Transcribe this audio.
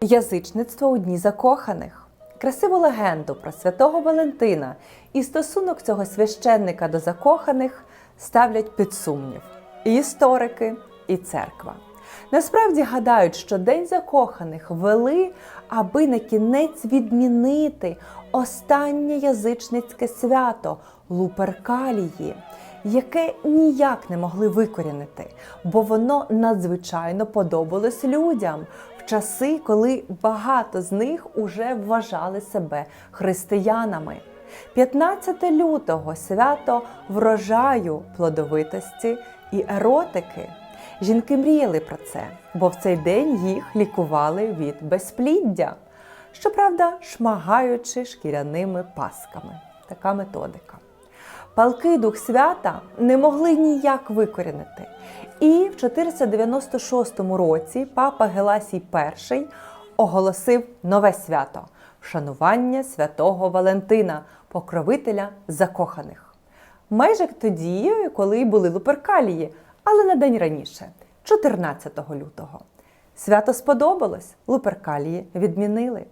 Язичництво у дні закоханих. Красиву легенду про святого Валентина і стосунок цього священника до закоханих ставлять під сумнів і історики, і церква. Насправді гадають, що День закоханих вели, аби на кінець відмінити останнє язичницьке свято Луперкалії, яке ніяк не могли викорінити, бо воно надзвичайно подобалось людям в часи, коли багато з них уже вважали себе християнами. 15 лютого свято врожаю, плодовитості і еротики. Жінки мріяли про це, бо в цей день їх лікували від безпліддя. Щоправда, шмагаючи шкіряними пасками. Така методика. Палкий дух свята не могли ніяк викорінити. І в 496 році папа Геласій І оголосив нове свято вшанування святого Валентина, покровителя закоханих. Майже тоді, коли були Луперкалії, але на день раніше, 14 лютого. Свято сподобалось, Луперкалії відмінили.